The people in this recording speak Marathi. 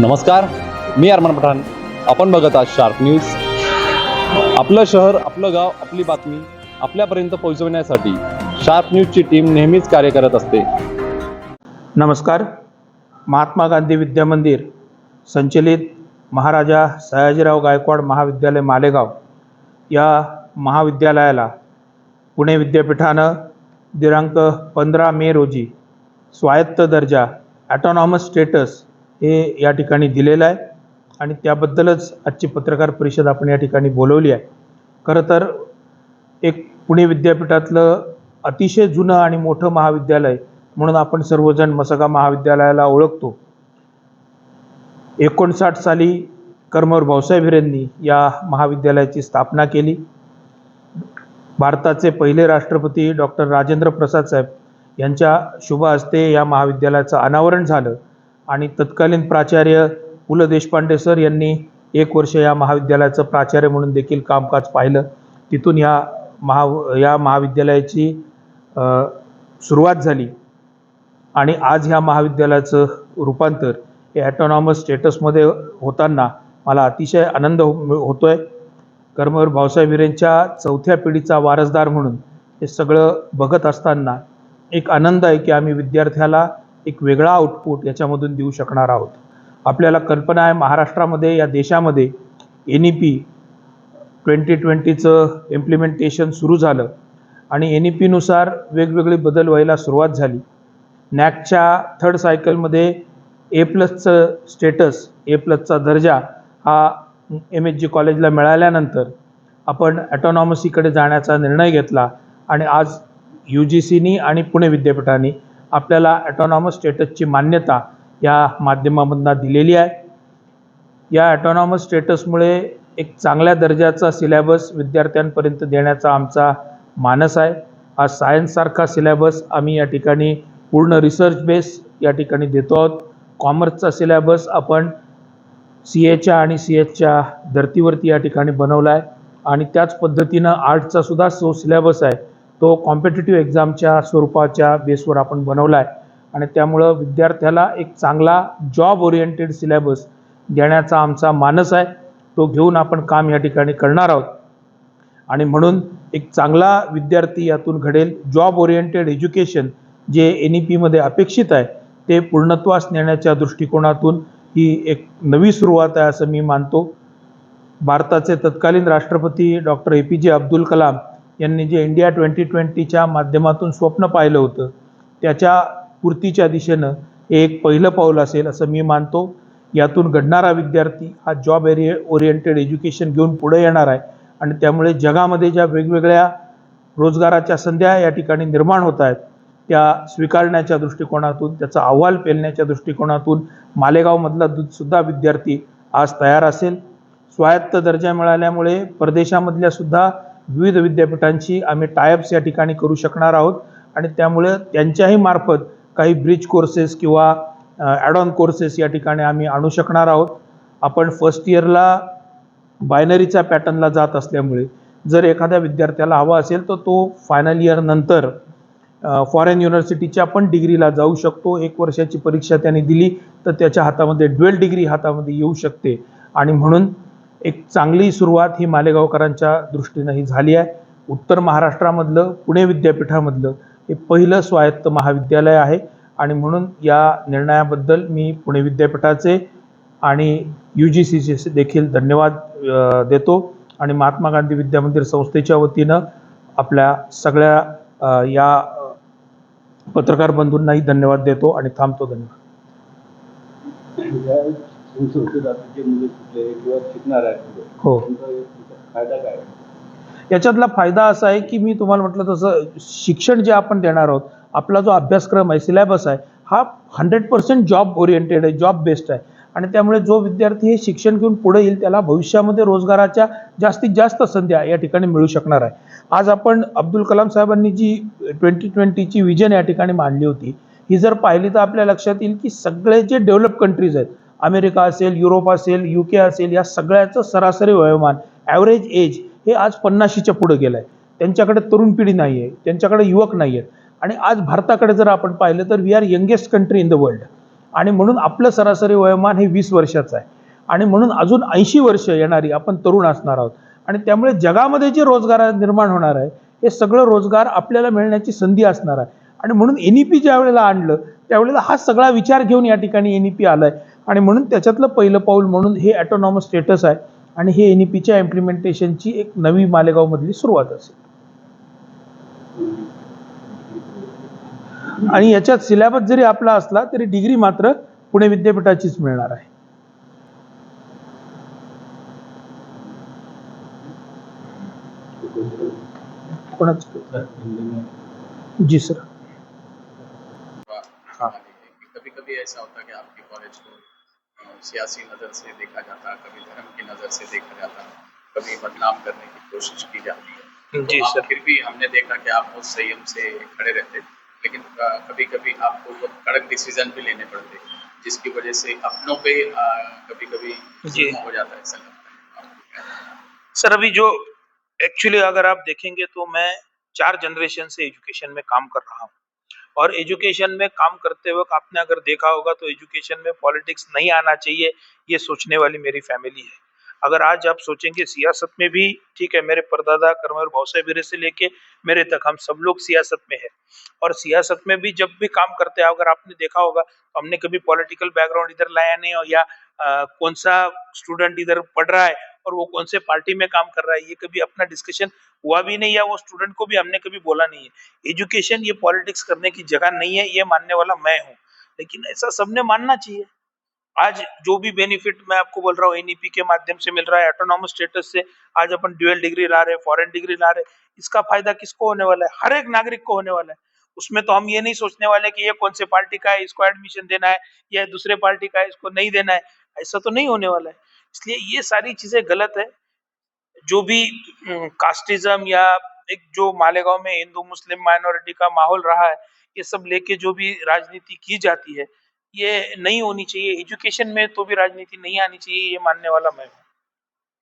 नमस्कार मी अरमान पठाण. आपण बघत आहात शार्प न्यूज आपलं शहर आपलं गाव आपली बातमी आपल्यापर्यंत पोहोचवण्यासाठी शार्प न्यूजची टीम नेहमीच कार्य करत असते. नमस्कार महात्मा गांधी विद्या मंदिर संचलित महाराजा सयाजीराव गायकवाड महाविद्यालय मालेगाव या महाविद्यालयाला पुणे विद्यापीठानं दिनांक पंधरा मे रोजी स्वायत्त दर्जा ॲटॉनॉमस स्टेटस हे या ठिकाणी दिलेलं आहे. आणि त्याबद्दलच आजची पत्रकार परिषद आपण या ठिकाणी बोलवली आहे. खरं तर एक पुणे विद्यापीठातलं अतिशय जुनं आणि मोठं महाविद्यालय म्हणून आपण सर्वजण मसगा महाविद्यालयाला ओळखतो. एकोणसाठ साली कर्मवर भाऊसाहेब हिरेंनी या महाविद्यालयाची स्थापना केली. भारताचे पहिले राष्ट्रपती डॉक्टर राजेंद्र प्रसाद साहेब यांच्या शुभ हस्ते या महाविद्यालयाचं अनावरण झालं. आणि तत्कालीन प्राचार्य पु ल देशपांडे सर यांनी एक वर्ष या महाविद्यालयाचं प्राचार्य म्हणून देखील कामकाज पाहिलं. तिथून या महा या महाविद्यालयाची सुरुवात झाली. आणि आज ह्या महाविद्यालयाचं रूपांतर हे ॲटॉनॉमस स्टेटसमध्ये होताना मला अतिशय आनंद हो होतो आहे कर्मवीर भाऊसाहेब हिरेंच्या चौथ्या पिढीचा वारसदार म्हणून हे सगळं बघत असताना एक आनंद आहे की आम्ही विद्यार्थ्याला एक वेगळा आउटपुट याच्यामधून देऊ शकणार आहोत. आपल्याला कल्पना आहे महाराष्ट्रामध्ये या देशामध्ये एन ई पी ट्वेंटी ट्वेंटीचं इम्प्लिमेंटेशन सुरू झालं. आणि एन ई पीनुसार वेगवेगळे बदल व्हायला सुरुवात झाली. नॅकच्या थर्ड सायकलमध्ये ए प्लसचं स्टेटस ए प्लसचा दर्जा हा एम एच जी कॉलेजला मिळाल्यानंतर आपण ॲटॉनॉमसीकडे जाण्याचा निर्णय घेतला. आणि आज यू जी सीनी आणि पुणे विद्यापीठाने आपल्याला ॲटॉनॉमस स्टेटसची मान्यता या माध्यमामधनं दिलेली आहे. या ॲटॉनॉमस स्टेटसमुळे एक चांगल्या दर्जाचा सिलॅबस विद्यार्थ्यांपर्यंत देण्याचा आमचा मानस आहे. आज सायन्ससारखा सिलॅबस आम्ही या ठिकाणी पूर्ण रिसर्च बेस या ठिकाणी देतो आहोत. कॉमर्सचा सिलॅबस आपण सी एच्या आणि सी एचच्या धर्तीवरती या ठिकाणी बनवला आहे. आणि त्याच पद्धतीनं आर्टचा सुद्धा सो सिलॅबस आहे. तो कॉम्पिटेटिव्ह एक्झामच्या स्वरूपाच्या बेसवर आपण बनवला आहे आणि त्यामुळं विद्यार्थ्याला एक चांगला जॉब ओरिएंटेड सिलॅबस देण्याचा आमचा मानस आहे. तो घेऊन आपण काम या ठिकाणी करणार आहोत. आणि म्हणून एक चांगला विद्यार्थी यातून घडेल. जॉब ओरिएंटेड एज्युकेशन जे एन ई पीमध्ये अपेक्षित आहे ते पूर्णत्वास नेण्याच्या दृष्टिकोनातून ही एक नवी सुरुवात आहे असं मी मानतो. भारताचे तत्कालीन राष्ट्रपती डॉक्टर ए पी जे अब्दुल कलाम यांनी जे इंडिया ट्वेंटी ट्वेंटीच्या माध्यमातून स्वप्न पाहिलं होतं त्याच्या पूर्तीच्या दिशेनं हे एक पहिलं पाऊल असेल असं मी मानतो. यातून घडणारा विद्यार्थी हा जॉब एरिए ओरिएंटेड एज्युकेशन घेऊन पुढे येणार आहे आणि त्यामुळे जगामध्ये ज्या वेगवेगळ्या रोजगाराच्या संध्या या ठिकाणी निर्माण होत आहेत त्या स्वीकारण्याच्या दृष्टिकोनातून त्याचा अहवाल पेलण्याच्या दृष्टिकोनातून मालेगावमधला सुद्धा विद्यार्थी आज तयार असेल. स्वायत्त दर्जा मिळाल्यामुळे परदेशामधल्या सुद्धा विविध विद्यापीठांची आम्ही टायअप्स या ठिकाणी करू शकणार आहोत. आणि त्यामुळे त्यांच्याही मार्फत काही ब्रिज कोर्सेस किंवा ॲडॉन कोर्सेस या ठिकाणी आम्ही आणू शकणार आहोत. आपण फर्स्ट इयरला बायनरीच्या पॅटर्नला जात असल्यामुळे जर एखाद्या विद्यार्थ्याला हवा असेल तर तो फायनल इयर नंतर फॉरेन युनिव्हर्सिटीच्या पण डिग्रीला जाऊ शकतो. एक वर्षाची परीक्षा त्याने दिली तर त्याच्या हातामध्ये ड्वेल डिग्री हातामध्ये येऊ शकते. आणि म्हणून एक चांगली सुरुवात ही मालेगावकरांच्या दृष्टीनं ही झाली आहे. उत्तर महाराष्ट्रामधलं पुणे विद्यापीठामधलं हे पहिलं स्वायत्त महाविद्यालय आहे. आणि म्हणून या निर्णयाबद्दल मी पुणे विद्यापीठाचे आणि यू जी सीचे देखील धन्यवाद देतो. आणि महात्मा गांधी विद्यामंदिर संस्थेच्या वतीनं आपल्या सगळ्या या पत्रकार बंधूंनाही धन्यवाद देतो आणि थांबतो धन्यवाद. संस्थेत आता जे मुलं शिकले किंवा शिकणार आहेत मुलं, हो त्यांचा फायदा काय आहे? याच्यातला फायदा असा आहे की मी तुम्हाला म्हटलं तसं शिक्षण जे आपण देणार आहोत आपला जो अभ्यासक्रम आहे सिलेबस आहे हा हंड्रेड पर्सेंट जॉब ओरिएंटेड आहे जॉब बेस्ड आहे आणि त्यामुळे जो विद्यार्थी हे शिक्षण घेऊन पुढे येईल त्याला भविष्यामध्ये रोजगाराच्या जास्तीत जास्त संध्या या ठिकाणी मिळू शकणार आहे आज आपण अब्दुल कलाम साहेबांनी जी ट्वेंटी ट्वेंटीची विजन या ठिकाणी मांडली होती ही जर पाहिली तर आपल्या लक्षात येईल की सगळे जे डेव्हलप कंट्रीज आहेत अमेरिका असेल युरोप असेल यू के असेल या सगळ्याचं सरासरी वयोमान ॲव्हरेज एज हे आज पन्नाशीच्या पुढे गेलं आहे त्यांच्याकडे तरुण पिढी नाही आहे त्यांच्याकडे युवक नाही आहेत आणि आज भारताकडे जर आपण पाहिलं तर we are youngest country in the world आणि म्हणून आपलं सरासरी वयोमान हे वीस वर्षाचं आहे. आणि म्हणून अजून ऐंशी वर्ष येणारी आपण तरुण असणार आहोत. आणि त्यामुळे जगामध्ये जे रोजगार निर्माण होणार आहे हे सगळं रोजगार आपल्याला मिळण्याची संधी असणार आहे. आणि म्हणून एन ई पी ज्या वेळेला आणलं त्यावेळेला हा सगळा विचार घेऊन या ठिकाणी एन ई पी आलं आहे आणि म्हणून त्याच्यातलं पहिलं पाऊल म्हणून हे ॲटोनॉमस स्टेटस आहे आणि हे एन ई पीच्या इम्प्लिमेंटेशनची एक नवी मालेगावमधली सुरुवात असेल. आणि याच्यात सिलेबस जरी आपला असला तरी डिग्री मात्र पुणे विद्यापीठाचीच मिळणार आहे. जी सर. कभी ऐसा होता है कि आपके कॉलेज को सियासी नज़र से देखा जाता है कभी धर्म की नज़र से देखा जाता है कभी बदनाम करने की कोशिश की जाती है जी तो सर। फिर भी हमने देखा कि आप बहुत संयम से खड़े रहते लेकिन कभी कभी आपको बहुत कड़क डिसीज़न भी लेने पड़ते जिसकी वजह से अपनों पे कभी कभी हो जाता है ऐसा लगता है? सर अभी जो एक्चुअली अगर आप देखेंगे तो मैं चार जनरेशन से एजुकेशन में काम कर रहा हूँ और एजुकेशन में काम करते वक्त आपने अगर देखा होगा तो एजुकेशन में पॉलिटिक्स नहीं आना चाहिए ये सोचने वाली मेरी फैमिली है। अगर आज आप सोचेंगे सियासत में भी ठीक है मेरे परदादा करमर भावसाहेब वीरे से लेके मेरे तक हम सब लोग सियासत में है। और सियासत में भी जब भी काम करते हैं अगर आपने देखा होगा तो हमने कभी पॉलिटिकल बैकग्राउंड इधर लाया नहीं हो या अ, कौन सा स्टूडेंट इधर पढ़ रहा है और वो कौन से पार्टी में काम कर रहा है ये कभी अपना डिस्कशन हुआ भी नहीं या वो स्टूडेंट को भी हमने कभी बोला नहीं है। एजुकेशन ये पॉलिटिक्स करने की जगह नहीं है, ये मानने वाला मैं हूँ। लेकिन ऐसा सबने मानना चाहिए। आज जो भी बेनिफिट मैं आपको बोल रहा हूँ एनईपी के माध्यम से मिल रहा है ऑटोनॉमस स्टेटस से आज अपन ड्यूअल डिग्री ला रहे हैं फॉरेन डिग्री ला रहे हैं, इसका फ़ायदा किसको होने वाला है? हर एक नागरिक को होने वाला है। उसमें तो हम ये नहीं सोचने वाले कि ये कौन से पार्टी का है, इसको एडमिशन देना है, या दूसरे पार्टी का है, इसको नहीं देना है, ऐसा तो नहीं होने वाला है। इसलिए ये सारी चीज़ें गलत है। जो भी कास्टिज्म या एक जो मालेगांव में हिंदू, मुस्लिम माइनॉरिटी का माहौल रहा है, ये सब लेके जो भी राजनीति की जाती है, ये नहीं होनी चाहिए। एजुकेशन में तो भी राजनीति नहीं आनी चाहिए, ये मानने वाला मैं